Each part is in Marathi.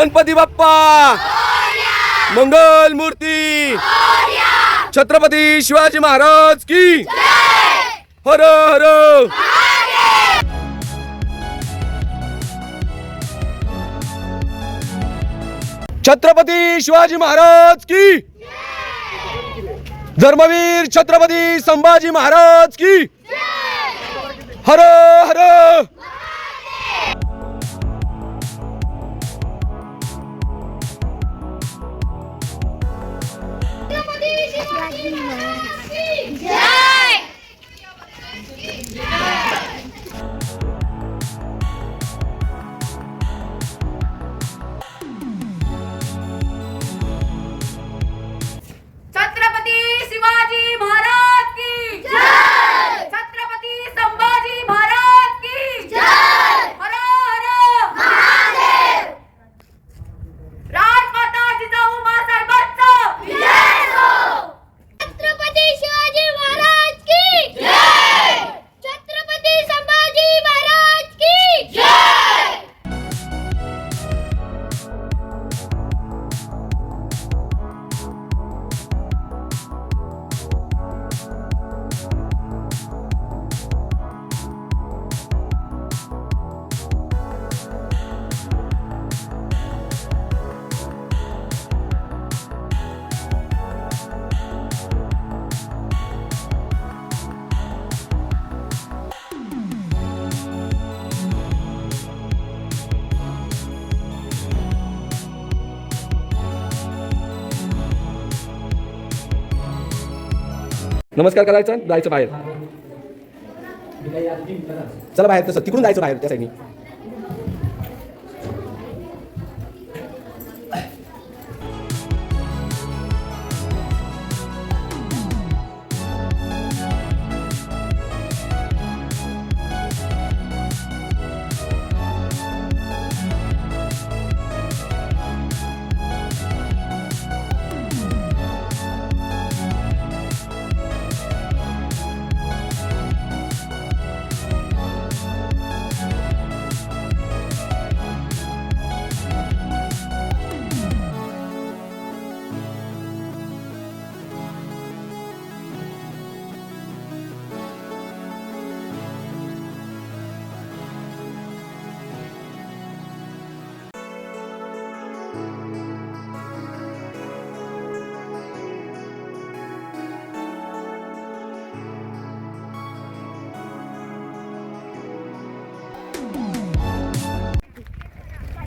गणपती बाप्पा! मंगल मूर्ती! छत्रपती शिवाजी महाराज की हर हर! छत्रपती शिवाजी महाराज की धर्मवीर छत्रपती संभाजी महाराज की हर हर! जय नमस्कार करायचा जायचं बाहेर. चला बाहेर तसं. तिकडून जायचं बाहेर त्या साईडनी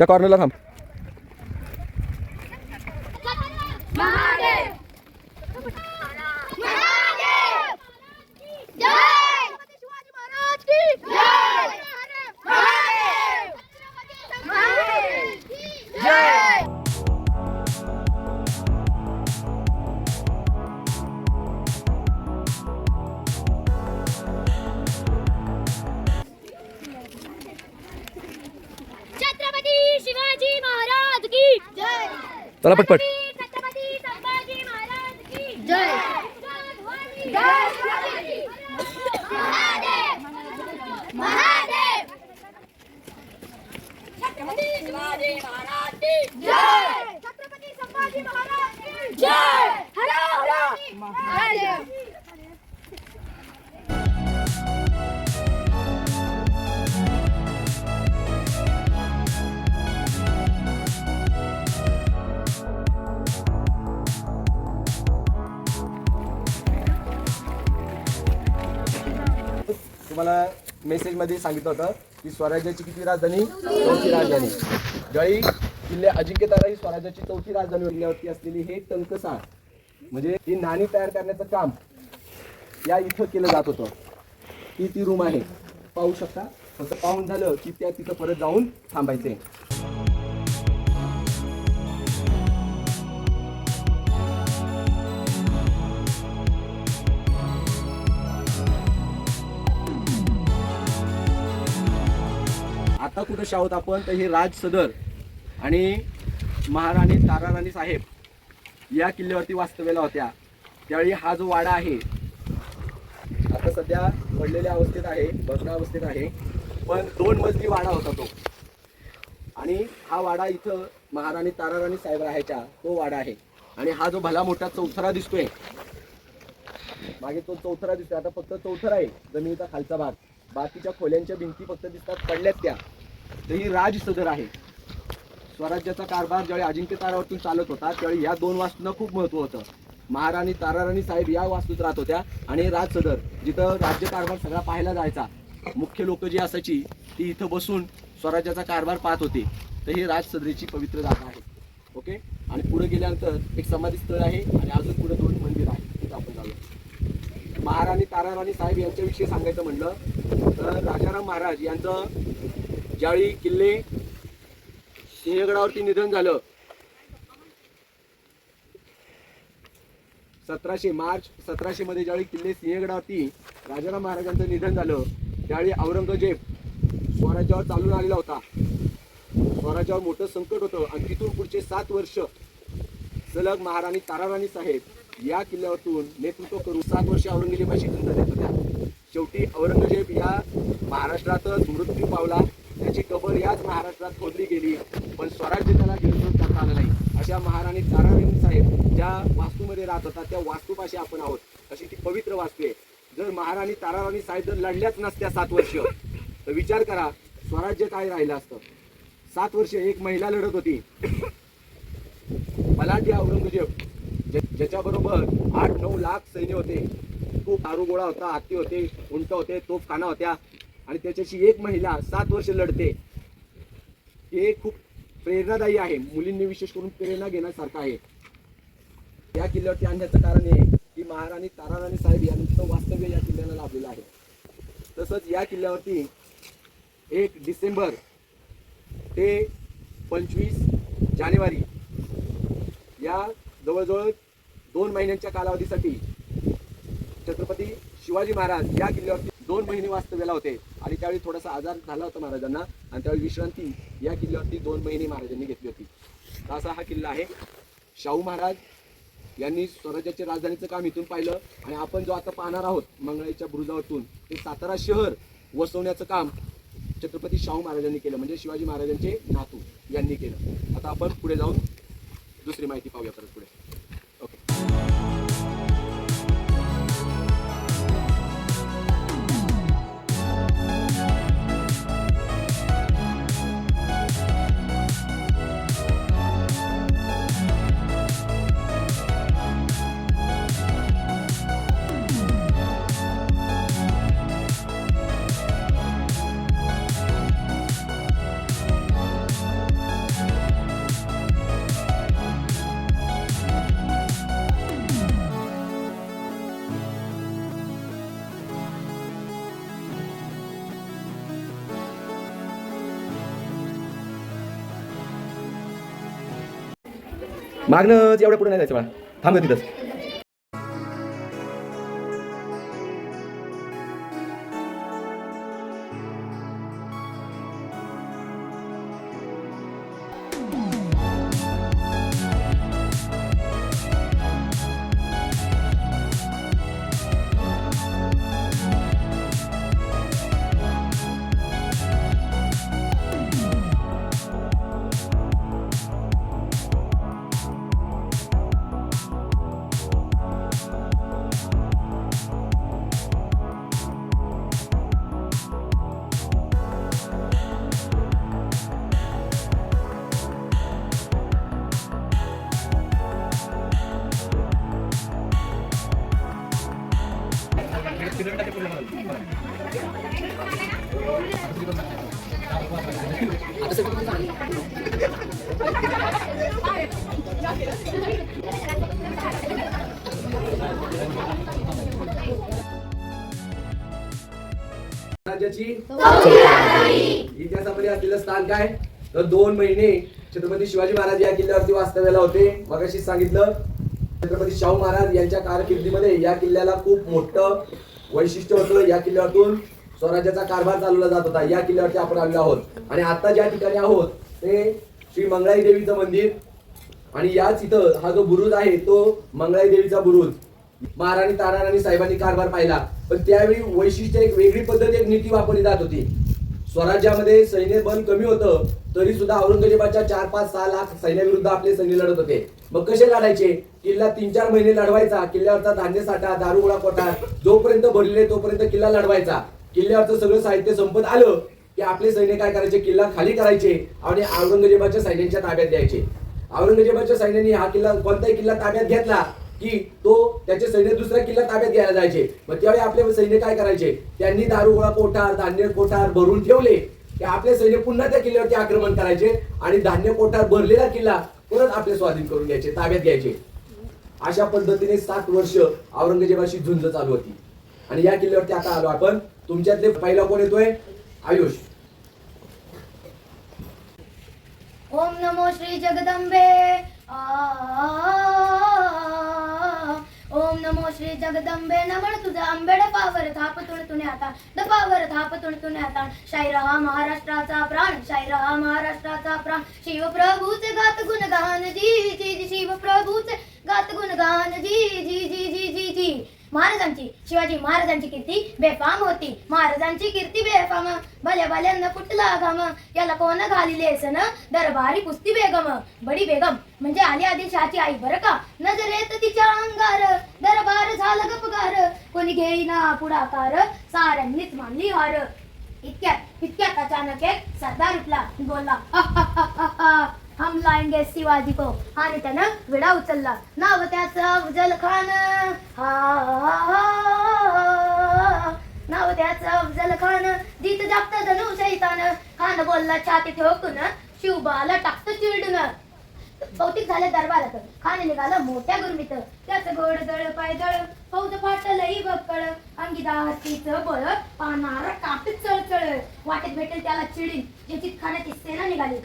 แต่ก่อนนั้นเราทำ चला पटपट. छत्रपती संभाजी महाराज जय. तुम्हाला मेसेजमध्ये सांगितलं होतं की स्वराज्याची किती राजधानी? चौथी राजधानी. जळी किल्ले अजिंक्यतारा ही स्वराज्याची चौथी राजधानी किल्ल्यावरती असलेली हे टंकसाळ म्हणजे ही नाणी तयार करण्याचं काम या इथं केलं जात होतं. ही ती रूम आहे. पाहू शकता. फक्त पाहून झालं की त्या तिथं परत जाऊन थांबायचे आता कुठं शाहूत आपण? तर हे राज सदर आणि महाराणी ताराराणी साहेब या किल्ल्यावरती वास्तव्याला होत्या. त्यावेळी हा जो वाडा आहे आता सध्या पडलेल्या अवस्थेत आहे भग्न अवस्थेत आहे. पण दोन मजली वाडा होता तो. आणि हा वाडा इथं महाराणी ताराराणी साहेब राहायच्या तो वाडा आहे. आणि हा जो भला मोठा चौथरा दिसतोय मागे तो चौथरा दिसतोय. आता फक्त चौथरा आहे जमिनीचा खालचा भाग. बाकीच्या खोल्यांच्या भिंती फक्त दिसतात पडल्यात त्या. ही राज सदर आहे. स्वराज्याचा कारभार ज्यावेळी अजिंक्य तारावरतून चालत होता त्यावेळी या दोन वास्तूंना खूप महत्त्व होतं. महाराणी ताराराणी साहेब या वास्तूत राहत होत्या आणि राज सदर जिथं राज्य कारभार सगळा पाहायला जायचा. मुख्य लोक जी असायची ती इथं बसून स्वराज्याचा कारभार पाहत होती. तर ही राज सदरीची पवित्र जागा आहे. ओके? आणि पुढे गेल्यानंतर एक समाधी स्थळ आहे आणि अजून पुढे दोन मंदिर आहे तिथं आपण जाऊ महाराणी ताराराणी साहेब यांच्याविषयी सांगायचं म्हणलं तर राजाराम महाराज यांचं जाळी किल्ले सिंहगडावरती निधन झालं. सतराशे मार्च सतराशे मध्ये ज्यावेळी किल्ले सिंहगडावरती राजाराम महाराजांचं निधन झालं. त्यावेळी औरंगजेब स्वराज्यावर चालून आलेला होता. स्वराज्यावर मोठं संकट होतं. आणि तिथून पुढचे सात वर्ष सलग महाराणी ताराराणी साहेब या किल्ल्यावरतून नेतृत्व करून सात वर्ष औरंगजेबाशी झुंज देत होत्या. शेवटी औरंगजेब या महाराष्ट्रातच मृत्यू पावला. त्याची कबर याच महाराष्ट्रात खोदली गेली. पण स्वराज्य त्याला गिरफ्तार करता आलं नाही. अशा महाराणी ताराराणी साहेब ज्या वास्तूमध्ये राहत होता त्या वास्तूपाशी आपण आहोत. अशी ती पवित्र वास्तू आहे. जर महाराणी ताराराणी साहेब जर लढल्याच नसत्या सात वर्ष तर विचार करा स्वराज्य काय राहिलं असतं? सात वर्ष एक महिला लढत होती. बलाढ्य औरंगजेब ज्या- ज्याच्याबरोबर आठ नऊ लाख सैन्य होते. खूप दारुगोळा होता हत्ती होते उंट होते तोफखाना होत्या. आणि त्याच्याशी एक महिला सात वर्ष लढते हे खूप प्रेरणादायी आहे. मुलींनी विशेष करून प्रेरणा घेण्यासारखं आहे. या किल्ल्यावरती आणण्याचं कारण हे की महाराणी ताराराणी साहेब यांचं वास्तव्य या किल्ल्याला लाभलेलं आहे. तसंच या किल्ल्यावरती एक डिसेंबर ते पंचवीस जानेवारी या जवळजवळ दोन महिन्यांच्या कालावधीसाठी छत्रपती शिवाजी महाराज या किल्ल्यावरती दोन महिने वास्तव्याला होते. आणि त्यावेळी थोडासा आजार झाला होता महाराजांना. आणि त्यावेळी विश्रांती या किल्ल्यावरती दोन महिने महाराजांनी घेतली होती. तर असा हा किल्ला आहे. शाहू महाराज यांनी स्वराज्याच्या राजधानीचं काम इथून पाहिलं. आणि आपण जो आता पाहणार आहोत मंगळाईच्या बुरुजावरतून ते सातारा शहर वसवण्याचं काम छत्रपती शाहू महाराजांनी केलं. म्हणजे शिवाजी महाराजांचे नातू यांनी केलं. आता आपण पुढे जाऊन दुसरी माहिती पाहूया परत पुढे. मागणं एवढ्या पुढे नाही जायचं मला थांब तिथंच. राज्याची इतिहासामध्ये असलेलं स्थान काय? तर दोन महिने छत्रपती शिवाजी महाराज या किल्ल्यावरती वास्तव्याला होते. मगाशी सांगितलं छत्रपती शाहू महाराज यांच्या कारकिर्दीमध्ये या किल्ल्याला खूप मोठं वैशिष्ट्य होतं. या किल्ल्यावरतून स्वराज्याचा कारभार चालवला जात होता. या किल्ल्यावरती आपण आलेलो आहोत. आणि आता ज्या ठिकाणी आहोत ते श्री मंगळाई देवीचं मंदिर. आणि याच इथं हा जो बुरुज आहे तो मंगळाई देवीचा बुरुज. महाराणी ताराराणी साहेबांनी कारभार पाहिला. पण त्यावेळी वैशिष्ट्य एक वेगळी पद्धत एक नीती वापरली जात होती. स्वराज्यामध्ये सैन्य बल कमी होतं तरी सुद्धा औरंगजेबाच्या चार पाच सहा लाख सैन्याविरुद्ध आपले सैन्य लढत होते. मग कसे लढायचे? किल्ला तीन चार महिने लढवायचा किल्ल्यावरचा धान्य साठा दारू गोळा जोपर्यंत भरलेले तोपर्यंत किल्ला लढवायचा. किल्ल्यावरचं सगळं साहित्य संपत आलं की आपले सैन्य काय करायचे? किल्ला खाली करायचे आणि औरंगजेबाच्या सैन्यांच्या ताब्यात द्यायचे. औरंगजेबाच्या सैन्याने हा किल्ला कोणताही किल्ला ताब्यात घेतला की तो त्याचे सैन्य दुसऱ्या किल्ला ताब्यात घ्यायला जायचे. मग त्यावेळी आपले सैन्य काय करायचे? त्यांनी दारुगोळा कोठार धान्य कोठार भरून ठेवले. की आपले सैन्य पुन्हा त्या किल्ल्यावरती आक्रमण करायचे आणि धान्य कोठार भरलेला किल्ला परत आपले स्वाधीन करून घ्यायचे ताब्यात घ्यायचे. अशा पद्धतीने सात वर्ष औरंगजेबाशी झुंज चालू होती. आणि या किल्ल्यावरती आता आलो आपण. तुमच्यातले पहिला कोण येतोय? आयुष. ओम नमो श्री जगदंबे. आ, ओम नमो श्री जगदंबे नमन तुझा आंबेड पावर थाप तुणे आता। डपावर थाप तुणे आता। शायर हा महाराष्ट्राचा प्राण शायर हा महाराष्ट्राचा प्राण। शिव प्रभूचे गात गुणगान जी जी जी शिव प्रभूचे गात गुणगान जी जी जी जी जी जी। महाराजांची शिवाजी महाराजांची कीर्ती बेफाम होती. महाराजांची कीर्ती बेफाम. भल्या भल्यांना कुठला घाम. याला कोण घालिले सन दरबारी कुस्ती बेगम. बडी बेगम. म्हणजे आली आदिलशाची आई बरं का? नजरेत तिच्या अंगार. दरबार झालं गपगार. कोणी घेईना पुढाकार. साऱ्यांनीच मानली हार. इतक्यात इतक्यात अचानक एक सरदार उठला. बोलला हम लाएंगे शिवाजी को। आणि त्यानं विडा उचलला। नाव त्याचं अफजल खान। ना नाव त्याचं अफजल खान। जित जागत जणू शैतान। खान बोलला छाती ठोकून शिवबाला टाकत चिरडून। भौतिक झाले दरबारात। खान निघालं मोठ्या गुरमीत। त्याचं गोड दळ पायदळ फौज फाटलही बक्कळ. अंगी तिचं बळ पानार काप चळचळ. वाटेत भेटेल त्याला चिडीन ज्याची खाण्याची सेना निघाली.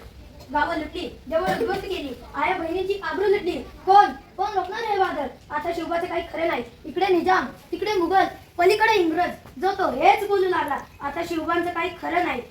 गावं लुटली जवळ उद्ध्वस्त केली. आया बहिणीची आबरू लुटली. कोण? कोण रोखणार हे वादळ? आता शिवबाचे काही खरे नाही. इकडे निजाम तिकडे मुघल पलीकडे इंग्रज. जो तो हेच बोलू लागला. आता शिवबांचं काही खरं नाही.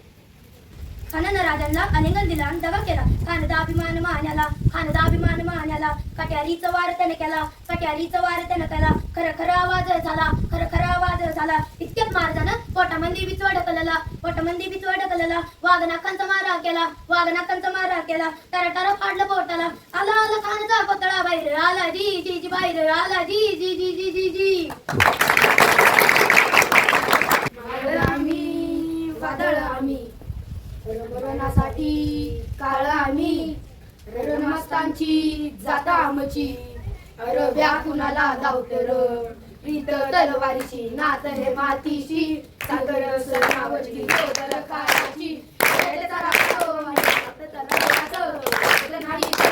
खानानं राजांना अनेगन दिला आणि दगा केला खानदा अभिमान मान्याला खानदा अभिमान मान्याला कट्यारीचं वार त्याने केला कट्यारीचं वार त्याने केला खरं खरं आवाज झाला खरं खरं आवाज झाला इतक्यात महाराजानं पोटामंदी बिचवा ढकलला पोटामंदी बिचवा ढकलला वाघनाकांचा मारा केला वाघनाकांचा मारा केला टारा टारा फाडलं पोटाला आला आला खानचा कोतळा बाहेर आला जी जी जी बाहेर आला जी जी जी जी जी जी वादळ आम्ही वादळ आम्ही रणसाठी काळ आम्ही. रणमस्तांची जाता आमची. अरब्या कुणाला दावतर प्रीत तलवारीची नात हे मातीशी. सागर सणावची गोदर काळाची तर नाही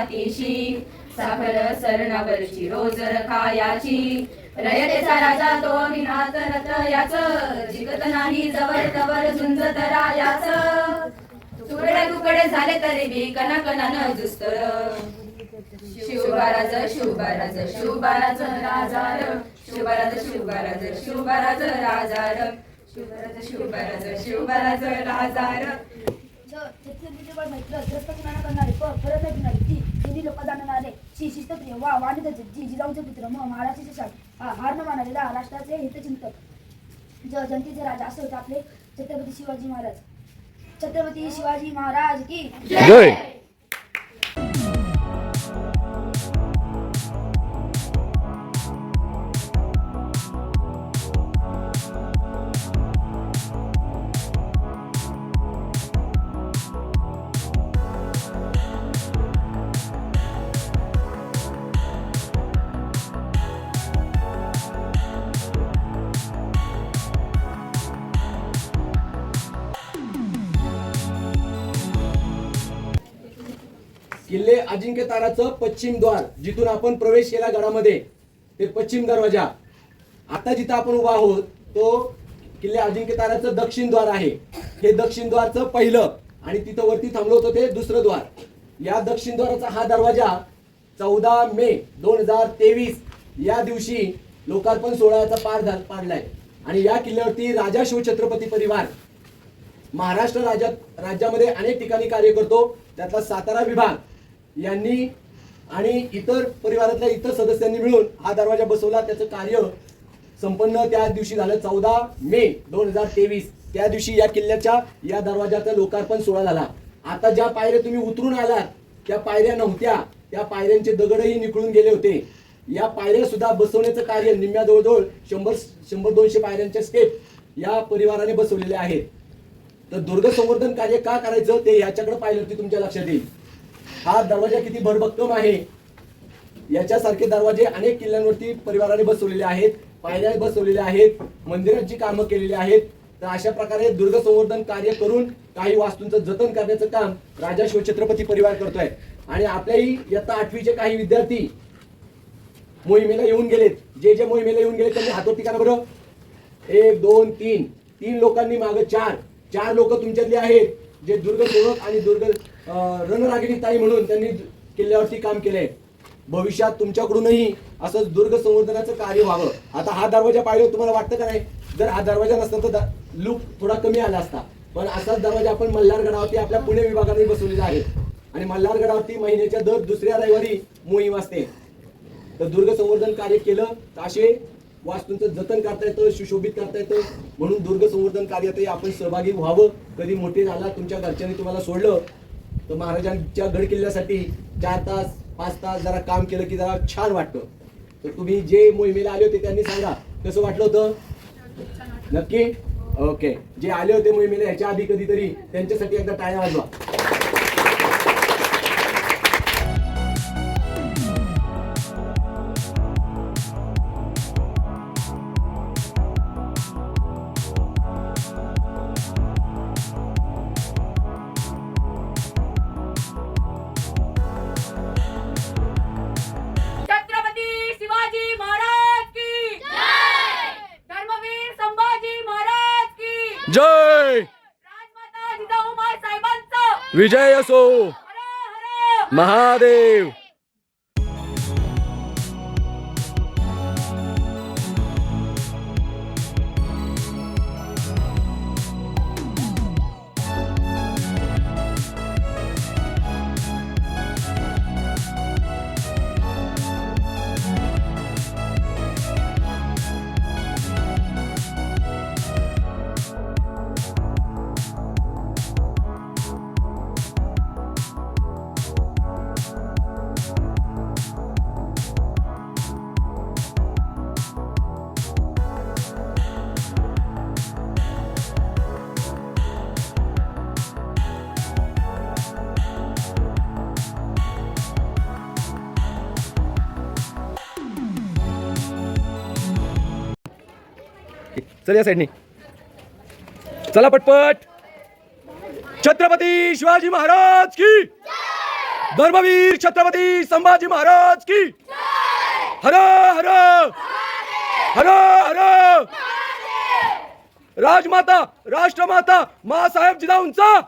मातीशी. साखर सरणावरची रोज खायाची रयतेचा राजा तो विनात याच. जिकत नाही जवळ तवर झुंजत रायाच तुकडे तुकडे झाले तरी बी कना कनान जुस्तर शिवबाराज शिवबाराज शिवबाराज राजार. शिवबाराज शिवबाराज शिवबाराज राजार. शिवबाराज शिवबाराज शिवबाराज राजार छत्रपतीवर मैत्र परत ऐकणारे ती हिंदी लोक जाणणारे श्री शिस्तप्रिय वा वाणिज्य जी जिजाऊचे पुत्र म महाराष्ट्राचे शाळ हा हार न मानणारे राष्ट्राचे हितचिंतक. ज जनतेचे राजा असे होते आपले छत्रपती शिवाजी महाराज. छत्रपती शिवाजी महाराज की जय! ताराचं पश्चिम द्वार जिथून आपण प्रवेश केला गडामध्ये ते पश्चिम दरवाजा. आता जिथं आपण उभा आहोत तो किल्ले अजिंक्य ताराचं दक्षिण द्वार आहे. हे दक्षिण द्वारचं पहिलं आणि तिथं वरती थांबलो होतो ते दुसरं द्वार. या दक्षिण द्वाराचा हा दरवाजा चौदा मे दोन हजार तेवीस या दिवशी लोकार्पण सोहळ्याचा पार झाल पाडलाय. आणि या किल्ल्यावरती राजा शिवछत्रपती परिवार महाराष्ट्र राज्यात राज्यामध्ये अनेक ठिकाणी कार्य करतो. त्यातला सातारा विभाग यांनी आणि इतर परिवारातल्या इतर सदस्यांनी मिळून हा दरवाजा बसवला. त्याचं कार्य संपन्न त्या दिवशी झालं चौदा मे दोन हजार तेवीस. त्या दिवशी या किल्ल्याच्या या दरवाजाचा लोकार्पण सोहळा झाला. आता ज्या पायऱ्या तुम्ही उतरून आलात त्या पायऱ्या नव्हत्या. त्या पायऱ्यांचे दगडही निकळून गेले होते. या पायऱ्या सुद्धा बसवण्याचं कार्य निम्म्या जवळजवळ शंभर शंभर दोनशे पायऱ्यांच्या स्टेप या परिवाराने बसवलेले आहेत. तर दुर्ग संवर्धन कार्य का करायचं ते याच्याकडे पाहिलं होती तुमच्या लक्षात येईल. हा दरवाजा किती भरभक्कम आहे? याच्यासारखे दरवाजे अनेक किल्ल्यांवरती परिवाराने बसवलेले आहेत पायऱ्या बसवलेल्या आहेत मंदिरांची कामं केलेली आहेत. तर अशा प्रकारे दुर्ग संवर्धन कार्य करून काही वास्तूंचं जतन करण्याचं काम राजा शिवछत्रपती परिवार करतोय. आणि आपल्याही इयत्ता आठवीचे काही विद्यार्थी मोहिमेला येऊन गेलेत. जे जे मोहिमेला येऊन गेले त्यांनी हातोटी करा बरं. एक दोन तीन. तीन लोकांनी मागं चार. चार लोक तुमच्यातले आहेत जे दुर्ग सेवक आणि दुर्ग रणरागिणी ताई म्हणून त्यांनी किल्ल्यावरती काम केलंय. भविष्यात तुमच्याकडूनही असंच दुर्ग संवर्धनाचं कार्य व्हावं. आता हा दरवाजा पाहिलं तुम्हाला वाटतं का नाही? जर हा दरवाजा नसता तर लुक थोडा कमी आला असता. पण असाच दरवाजा आपण मल्हारगडावरती आपल्या पुणे विभागाने बसवलेला आहे. आणि मल्हारगडावरती महिन्याच्या दर दुसऱ्या रविवारी मोहीम असते. तर दुर्ग संवर्धन कार्य केलं तर असे वास्तूंचं जतन करता येतं सुशोभित करता येतं. म्हणून दुर्ग संवर्धन कार्यातही आपण सहभागी व्हावं. कधी मोठे झाला तुमच्या घरच्यांनी तुम्हाला सोडलं तर महाराजांच्या गड किल्ल्यासाठी चार तास पाच तास जरा काम केलं की जरा छान वाटतं तर तुम्ही जे मोहिमेला आले होते त्यांनी सांगा. कसं वाटलं होतं? नक्की? ओके. जे आले होते मोहिमेला ह्याच्या आधी कधीतरी त्यांच्यासाठी एकदा टाळ्या वाजवा. विजय असो. महादेव. चल या साईडनी चला पटपट. छत्रपती शिवाजी महाराज की. धर्मवीर छत्रपती संभाजी महाराज की. हर हर हर हर. राजमाता राष्ट्रमाता मासाहेब जिजाऊंचा.